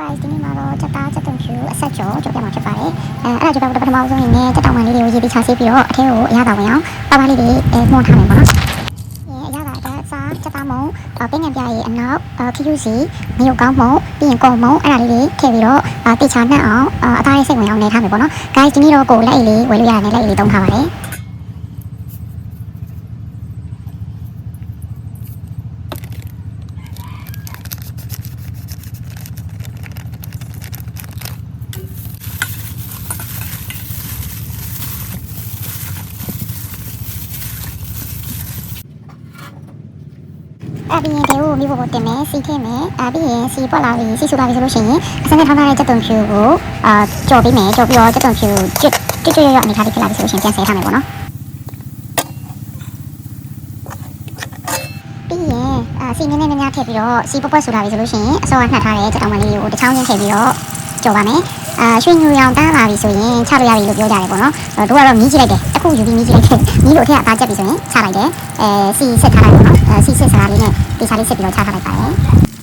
guys ဒီနေ့မှာတော့ချက်သားချက်သွန်ဖြူအဆက်ကျော်ကြောက်ပြမှာဖြစ်ပါတယ်အဲအဲ့ဒါကြောင့်ပထမဆုံးအနေနဲ့ချက်တောင်မှန်လေးတွေကိုရေးပြီးချဆေးပြီးတော့အထဲကိုအရသာဝင်အောင်ပါပါလေးတွေအဲမှုန်းထားမယ်ပေါ့နော်အဲအရသာအတွက်စားချက်သားမုံပင်းငံပြရဲ့အနောက်ခရူစီမယုတ်ကောင်းမုံပြီးရင်ကုံမုံအဲ့ဒါလေးတွေထည့်ပြီးတော့တိချာနှက်အောင်အသားလေးစိတ်ဝင်အောင်နေထားမယ်ပေါ့နော် guys ဒီနေ့တော့ကိုလက်အိတ်လေးဝယ်လို့ရတယ်လက်အိတ်လေးတုံးထားပါတယ် အပြီးရင်ဒေကိုမိဖို့တင်မယ်စီထည့်မယ်အပြီးရင်စီပွက်လာပြီစီဆူလာပြီဆိုလို့ရှိရင်အစနဲ့ထောင်းထားတဲ့ကြက်သွန်ဖြူကိုအာကြော်ပေးမယ်ကြော်ပြီးတော့ကြက်သွန်ဖြူကျွတ်ကျွတ်ကျွတ်ရရအနေထားလေးဖြစ်လာပြီဆိုလို့ရှိရင်ပြန်ဆဲထားမယ်ပေါ့နော်ပြီးရင်အာစီနည်းနည်းများများထည့်ပြီးတော့စီပွက်ပွက်ဆူလာပြီဆိုလို့ရှိရင်အစောကနှက်ထားတဲ့ကြက်တောင်မလေးကိုတစ်ချောင်းချင်းထည့်ပြီးတော့ကြော်ပါမယ် အာရွှေညူရောင်တန်းလာပြီဆိုရင်ချလို့ရပြီလို့ပြောကြတယ်ပေါ့နော်တို့ကတော့မြည်ကြည့်လိုက်တယ်အခုယူပြီးမြည်ကြည့်လိုက်တယ်မြည်လို့အထက်အသားချက်ပြီဆိုရင်ချလိုက်တယ်အဲစီဆက်ထားလိုက်ပေါ့နော်အဲစီဆက်စကားလေးနဲ့ဒီစားလေးဆက်ပြီးတော့ချထားလိုက်ပါတယ်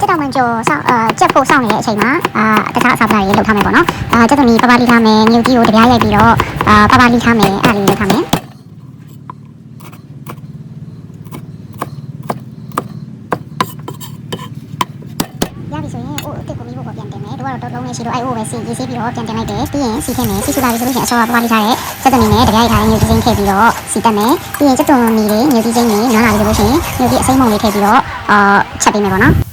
တက်တော်မှန်ကျော်စောင့်အာကြက်ဖို့စောင့်နေတဲ့အချိန်မှာအာတခြားအစားပလာတွေလုပ်ထားမယ်ပေါ့နော်အာကြက်သွန်ကြီးပပလီထားမယ်ညုတ်ကြီးကိုတပြားရိုက်ပြီးတော့အာပပလီထားမယ်အဲ့ဒါလေးလုပ်ထားမယ်ရပြီဆိုရင်အိုးအစ်စ်ကိုမိဖို့ပြန်တင်မယ်တို့ကတော့တုံးလုံးနဲ့ရှိတော့အဲ့အိုးပဲစီရေးစီးပြီးတော့ပြန်တင်လိုက်တယ်ပြီးရင်စီထည့်မယ်စီဆူလာပြီဆိုလို့ရှိရင်အစောကပပလီထားတဲ့ကြက်သွန်ကြီးနဲ့တပြားရိုက်ထားတဲ့ညုတ်ကြီးချင်းထည့်ပြီးတော့စီတက်မယ်ပြီးရင်ကြက်သွန်ကြီးတွေညုတ်ကြီးချင်းတွေနွမ်းလာပြီဆိုလို့ရှိရင်ညုတ်ကြီးအစိမ်းမုံလေးထည့်ပြီးတော့အာချက်ပေးမယ်ပေါ့နော်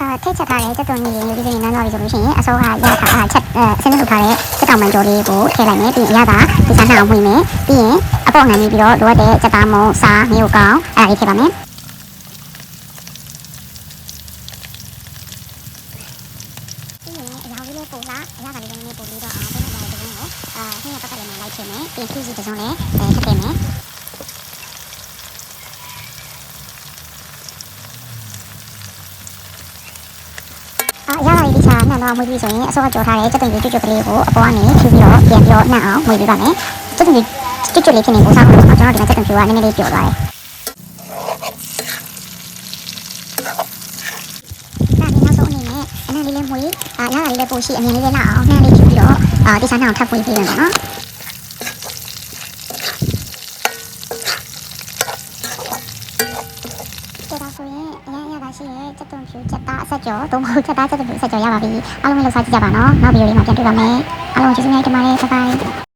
အာထိတ်ချက်ထားတဲ့စက်တုံကြီးရေမျိုးကြီးနန်းသွားပြီဆိုလို့ရှိရင်အစောကရထားအာချက်အဲဆင်းထုတ်ထားတဲ့စက်တောင်မှန်ကြော်လေးကိုထည့်လိုက်မယ်ပြီးရင်အရသာဒီစားနှောင်မှွေမယ်ပြီးရင်အပေါ့ငံပြီးပြီးတော့လိုအပ်တဲ့စက်သားမုံစားမျိုးကောင်းအဲ့ဒါလေးထည့်ပါမယ်ပြီးရင်အရာလေးလေးပို့လာအရသာလေးလေးပို့ပြီးတော့အောင်ပြန်လာတဲ့တုံးကိုအာဟင်းရပတ်ပတ်လေးနဲ့လိုက်ချင်မယ်ပြီးရင်ဖြူစီတစ်စုံလေးအဲထည့်ပေးမယ် အာရ တာလေးချာနှံတော့မွေးပြီးဆိုရင်အစောကကြော်ထားတဲ့စက်သွန်ကြီးကျွတ်ကျွတ်ကလေးကိုအပေါ်ကနေဖြူပြီးတော့ပြန်ပြီးတော့နှံ့အောင်မွေးပေးပါမယ်စက်သွန်ကြီးကျွတ်ကျွတ်လေးဖြစ်နေကိုစားအောင်ကျွန်တော်ဒီမှာစက်သွန်ဖြူကနည်းနည်းလေးပြော့သွားတယ်ဒါဒီနောက်ဆုံးအနေနဲ့အနံ့လေးလေးမွေးအာရတာလေးလေးပို့ရှိအမြင်လေးလေးလောက်အောင်နှံ့လေးဖြူပြီးတော့အာဒီစားနှံအောင်ထပ်ပွေးပေးမယ်ပေါ့နော်ဒါဒါဆိုရင် အရင်ရတာရှိရဲ့စက်သွန်ဖြူချက်သားအဆက်ကျော်သုံးခုချက်သားစက်သွန်ဖြူအဆက်ကျော်ရပါပြီအားလုံးလည်းလှူစားကြည့်ကြပါနော်နောက်ဗီဒီယိုလေးမှာပြန်တွေ့ပါမယ်အားလုံးကျေးဇူးများတင်ပါတယ်ဘိုင်ဘိုင်